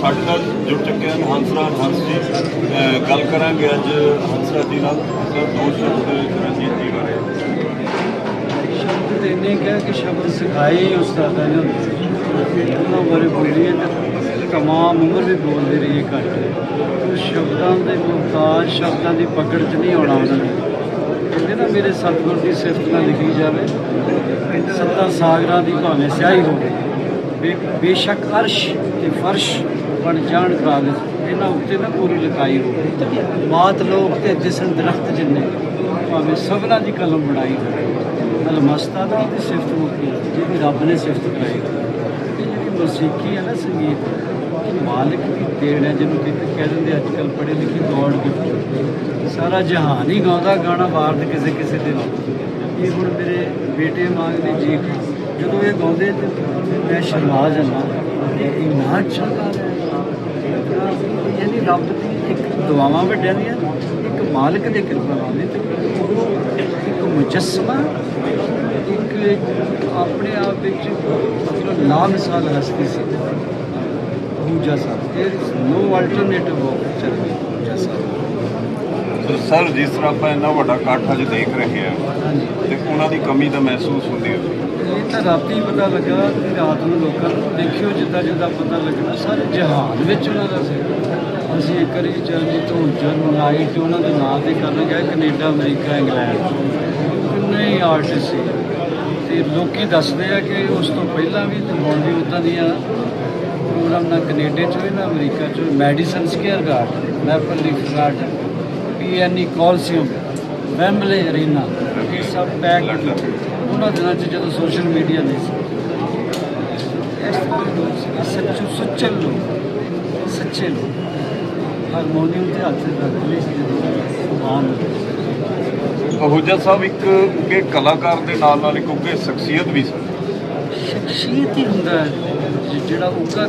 ਸਾਡੇ ਨਾਲ ਜੁੜ ਚੁੱਕੇ ਹਨ ਹੰਸਰਾਜ ਹੰਸ ਜੀ। ਗੱਲ ਕਰਾਂਗੇ ਅੱਜ ਹੰਸਰਾਜ ਜੀ ਨਾਲ। ਸਰ, ਦੋ ਸ਼ਬਦ ਰਣਜੀਤ ਜੀ ਬਾਰੇ। ਸ਼ਬਦ ਇੰਨੇ ਕਿਹਾ ਕਿ ਸ਼ਬਦ ਸਿਖਾਏ ਹੀ ਉਸਤਾਦਾਂ ਨੇ। ਉਹਨਾਂ ਬਾਰੇ ਬੋਲੀਏ ਤੇ ਤਮਾਮ ਉਮਰ ਵੀ ਬੋਲਦੇ ਰਹੀਏ ਘੱਟ ਸ਼ਬਦਾਂ ਦੇ ਮੁਹਤਾਜ, ਸ਼ਬਦਾਂ ਦੀ ਪਕੜ 'ਚ ਨਹੀਂ ਆਉਣਾ ਉਹਨਾਂ ਨੇ। ਕਹਿੰਦੇ ਨਾ, ਮੇਰੇ ਸਤਿਗੁਰ ਦੀ ਸਿਫਤ ਨਾਲ ਲਿਖੀ ਜਾਵੇ। ਸੱਤਾ ਸਾਗਰਾਂ ਦੀ ਭਾਵੇਂ ਸਿਆਹੀ ਹੋਵੇ। ਬੇ- ਬੇਸ਼ੱਕ ਅਰਸ਼ ਤੇ ਫਰਸ਼ ਬਣ ਜਾਣ ਕਾਗਜ਼ ਇਹਨਾਂ ਉੱਤੇ ਨਾ ਪੂਰੀ ਲਕਾਈ ਹੋਵੇ ਬਾਤ ਲੋਕ ਤੇ ਜਿਸਨ ਦਰਖਤ ਜਿੰਨੇ। ਭਾਵੇਂ ਸਭਨਾਂ ਦੀ ਕਲਮ ਬਣਾਈ ਹੋਵੇ। ਅਲਮਸਤਾ ਦੀ ਤੇ ਸਿਫਤ ਮੁਕੀ ਜਿਹਦੀ ਰੱਬ ਨੇ ਸਿਫਤ ਕਰਾਈ ਇਹ ਜਿਹੜੀ ਮਸੀਕੀ ਹੈ ਨਾ ਸੰਗੀਤ, ਇਹ ਮਾਲਕ ਦੀ ਦੇਣ ਹੈ, ਜਿਹਨੂੰ ਕਿ ਕਹਿ ਦਿੰਦੇ ਅੱਜ ਕੱਲ ਪੜ੍ਹੇ ਲਿਖੇ ਗੋਡ ਗਿਫਟ ਸਾਰਾ ਜਹਾਨ ਹੀ ਗਾਉਂਦਾ, ਗਾਣਾ ਬਾਹਰ ਦੇ ਕਿਸੇ ਕਿਸੇ ਦੇ ਨਾਲ। ਇਹ ਹੁਣ ਮੇਰੇ ਬੇਟੇ ਮੰਗਦੇ ਜੀ ਜਦੋਂ ਇਹ ਗਾਉਂਦੇ ਤੇ ਮੈਂ ਸ਼ਰਮਾ ਜਾਂਦਾ ਇਹ ਇੰਨਾ ਅੱਛਾ ਯਾਨੀ ਰੱਬ ਦੀ ਇੱਕ ਦੁਆਵਾਂ ਵੱਡਿਆਂ ਦੀਆਂ ਇੱਕ ਮਾਲਕ ਦੇ ਕਿਰਪਾ ਨਾਲ ਤੇ ਇੱਕ ਮੁਜੱਸਮਾ ਇੱਕ ਆਪਣੇ ਆਪ ਵਿੱਚ ਮਤਲਬ ਨਾ ਮਿਸਾਲ ਹਸਤੀ ਸੀ। ਪੂਜਾ ਸਾਹਿਬ there is no alternative of ਪੂਜਾ ਸਾਹਿਬ ਸਰ ਜਿਸ ਤਰ੍ਹਾਂ ਆਪਾਂ ਇੰਨਾ ਵੱਡਾ ਇਕੱਠ ਅੱਜ ਦੇਖ ਰਹੇ ਹਾਂਜੀ। ਤੇ ਉਹਨਾਂ ਦੀ ਕਮੀ ਤਾਂ ਮਹਿਸੂਸ ਹੁੰਦੀ ਹੈ ਤਾਂ ਰਾਤੀ ਪਤਾ ਲੱਗਾ ਕਿ ਰਾਤ ਨੂੰ ਲੋਕਾਂ ਨੂੰ ਦੇਖਿਓ, ਜਿੱਦਾਂ ਜਿੱਦਾਂ ਪਤਾ ਲੱਗਣਾ, ਸਾਰੇ ਜਹਾਨ ਵਿੱਚ ਉਹਨਾਂ ਦਾ ਸੀ। ਅਸੀਂ ਇੱਕ ਵਾਰੀ ਚਰਨਜੀਤ ਹੁੰਜਰ ਮੰਗਾਈ ਤੇ ਉਹਨਾਂ ਦੇ ਨਾਂ ਤੇ ਕਰਨ ਗਏ ਕੈਨੇਡਾ, ਅਮਰੀਕਾ, ਇੰਗਲੈਂਡ। ਕਿੰਨੇ ਹੀ ਆਰਟਿਸਟ ਸੀ। ਤੇ ਲੋਕੀ ਦੱਸਦੇ ਆ ਕਿ ਉਸ ਤੋਂ ਪਹਿਲਾਂ ਵੀ ਤੇ ਹੁਣ ਵੀ ਉਦਾਂ ਦੀਆਂ ਪ੍ਰੋਗਰਾਮ ਨਾ ਕੈਨੇਡਾ ਚ ਹੋਏ ਨਾ ਅਮਰੀਕਾ ਚ Madison Square Garden, Maple Leaf Gardens PNE Coliseum Wembley Arena, ਇਹ ਸਭ ਪੈਕ ਉਹਨਾਂ ਦਿਨਾਂ 'ਚ ਜਦੋਂ ਸੋਸ਼ਲ ਮੀਡੀਆ ਨਹੀਂ ਸੀ। ਇਸ ਤਰ੍ਹਾਂ ਲੋਕ ਸੱਚੂ ਸੱਚੇ ਲੋਕ ਸੱਚੇ ਲੋਕ ਹਾਰਮੋਨੀਅਮ ਤੇ ਹੱਥ ਰੱਖਦੇ ਸੀ ਜਦੋਂ ਅਹੂਜਾ ਸਾਹਿਬ ਇੱਕ ਉੱਗੇ ਕਲਾਕਾਰ ਦੇ ਨਾਲ ਨਾਲ ਇੱਕ ਉੱਗੇ ਸ਼ਖਸੀਅਤ ਵੀ ਸੀ ਸ਼ਖਸੀਅਤ ਹੀ ਹੁੰਦਾ ਜਿਹੜਾ ਉੱਕਾ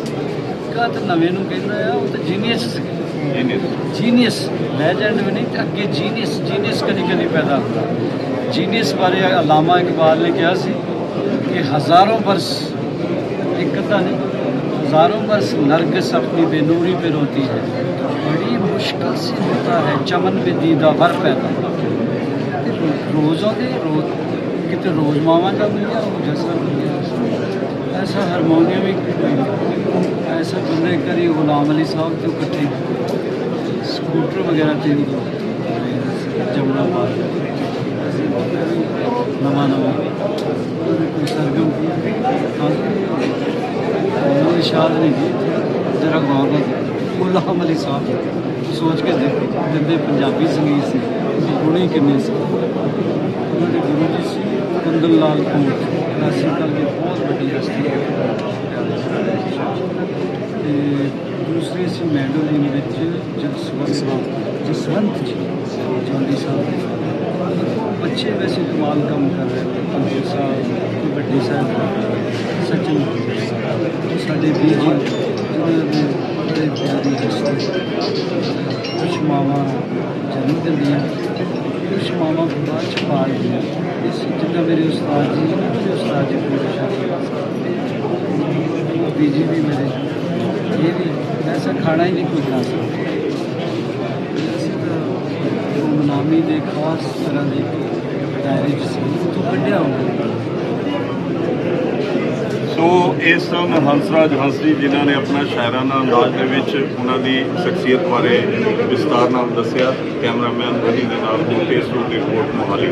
ਕਾ ਤਾਂ ਨਵੇਂ ਨੂੰ ਕਹਿੰਦਾ ਆ ਉਹ ਤਾਂ ਜੀਨੀਅਸ ਸੀ। ਇਹਨੇ ਜੀਨੀਅਸ ਲੈਜੈਂਡ ਵੀ ਨਹੀਂ ਅੱਗੇ ਜੀਨੀਅਸ ਜੀਨੀਅਸ ਕਦੀ ਕਦੀ ਪੈਦਾ ਹੁੰਦਾ। جینیس بارے علامہ اقبال نے کیا سی کہ ہزاروں برس دقت نہیں، ہزاروں برس نرگس اپنی بے نوری پہ روتی ہے۔ بڑی مشکل سے ہوتا ہے، چمن پہ دیدہ بر پیدا۔ روزوں کے روز کتے روز ماما کا مل گیا جیسا مل گیا۔ ایسا ہارمونیم ہی ایسا گزرے کری غلام علی صاحب تو کٹھے۔ سکوٹر وغیرہ تین جمنا پار۔ ਕੋਈ ਸਰਗਮ ਉਹਨਾਂ ਦੀ ਸ਼ਾਦ ਨਹੀਂ ਜੀ ਜਰਾ ਗੌਰ ਨਾਲ। ਗੁਲਾਮ ਅਲੀ ਸਾਹਿਬ ਸੋਚ ਕੇ ਦੇਖੋ ਜਿੰਦੇ ਪੰਜਾਬੀ ਸੰਗੀਤ ਸੀ ਗੁਣੇ ਕਿੰਨੇ ਸੀ। ਉਹਨਾਂ ਦੇ ਗੁਰੂ ਜੀ ਸੀ ਕੰਦਨ ਲਾਲ ਕੋਟ ਕਲਾਸੀਕਲ ਦੀ ਬਹੁਤ ਵੱਡੀ ਹਸਤੀ ਹੈ। ਤੇ ਦੂਸਰੇ ਸੀ ਮੈਂਡੋਲਿਨ ਵਿੱਚ ਜਸਵੰਤ ਜਸਵੰਤ ਜੀ। ਜੋਂਦੀ ਸਾਹਿਬ ਬੱਚੇ ਵੈਸੇ ਕਮਾਲ ਕੰਮ ਕਰ ਰਹੇ ਨੇ ਪੰਜੇ ਸਾਹਿਬ ਤੇ ਵੱਡੇ ਸਾਹਿਬ ਸਚਿਨ ਸਾਡੇ ਵੀਰ ਜੀ ਜਿਹਨਾਂ ਦੇ ਬੜੇ ਪਿਆਰੀ ਹਸਤੀ ਕੁਛ ਮਾਵਾਂ ਜਨਮ ਦਿੰਦੀਆਂ ਕੁਛ ਮਾਵਾਂ ਬਾਅਦ ਚ ਪਾਲਦੀਆਂ ਇਸ ਜਿੱਦਾਂ ਮੇਰੇ ਉਸਤਾਦ ਜੀ ਨੇ ਮੇਰੇ ਉਸਤਾਦ ਜੀ ਪੂਰੇ ਸ਼ਾਹ ਬੀਜੀ ਵੀ ਮੇਰੇ ਇਹ ਵੀ ਐਸਾ ਖਾਣਾ ਹੀ ਨਹੀਂ ਕੋਈ ਖਾ ਸਕਦਾ ਅਸੀਂ ਤਾਂ ਗੁਮਨਾਮੀ ਦੇ ਖਾਸ ਤਰ੍ਹਾਂ ਦੇ ਦਾਇਰੇ 'ਚ ਸੀ ਉਹ ਤੋਂ ਕੱਢਿਆ ਹੁੰਦਾ ਸੋ ਇਸ ਸਨ ਹੰਸਰਾਜ ਹੰਸ ਜੀ ਜਿਨ੍ਹਾਂ ਨੇ ਆਪਣਾ ਸ਼ਾਇਰਾਨਾ ਅੰਦਾਜ਼ ਦੇ ਵਿੱਚ ਉਹਨਾਂ ਦੀ ਸ਼ਖਸੀਅਤ ਬਾਰੇ ਵਿਸਤਾਰ ਨਾਲ ਦੱਸਿਆ। ਕੈਮਰਾਮੈਨ ਰਵੀ ਦੇ ਨਾਲ ਫੇਸਬੁੱਕ ਰਿਪੋਰਟ ਮੋਹਾਲੀ।